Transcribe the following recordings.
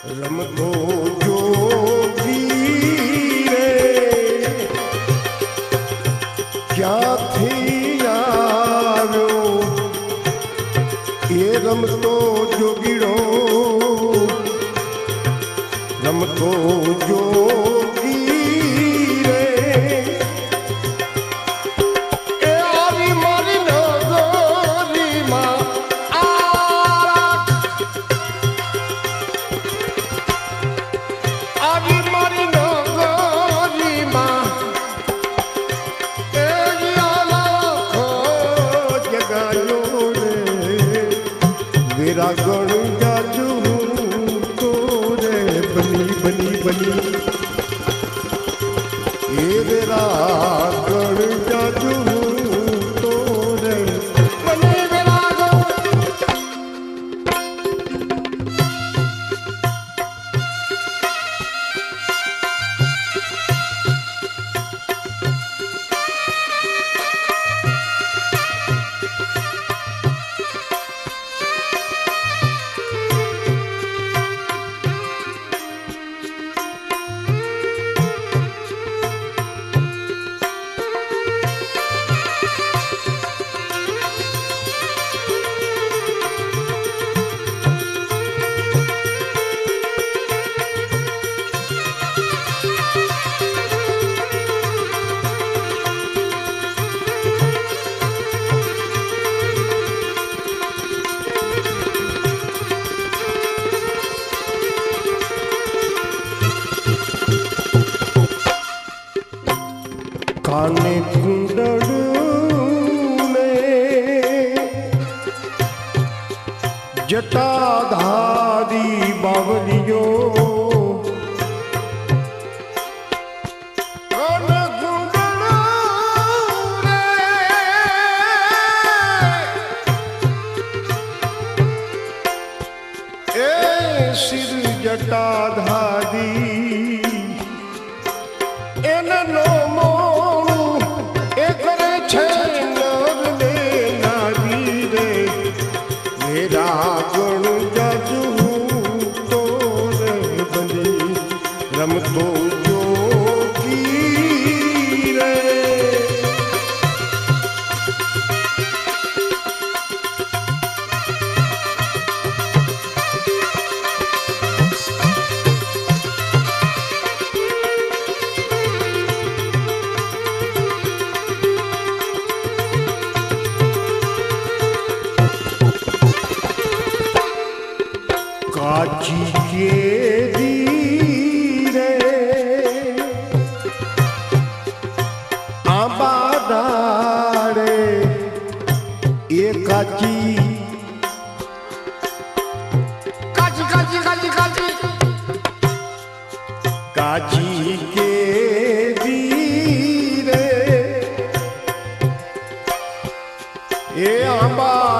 રમતો જોગી રે ક્યાંથી આવ્યો એ રમતો જોગીડો રમતો જોગી કાને કુંડળને જટાધારી બાવલિયો સિર જટાધારી કાજી કે વીરે એ આંબા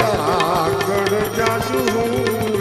રાખડ જાજુ હું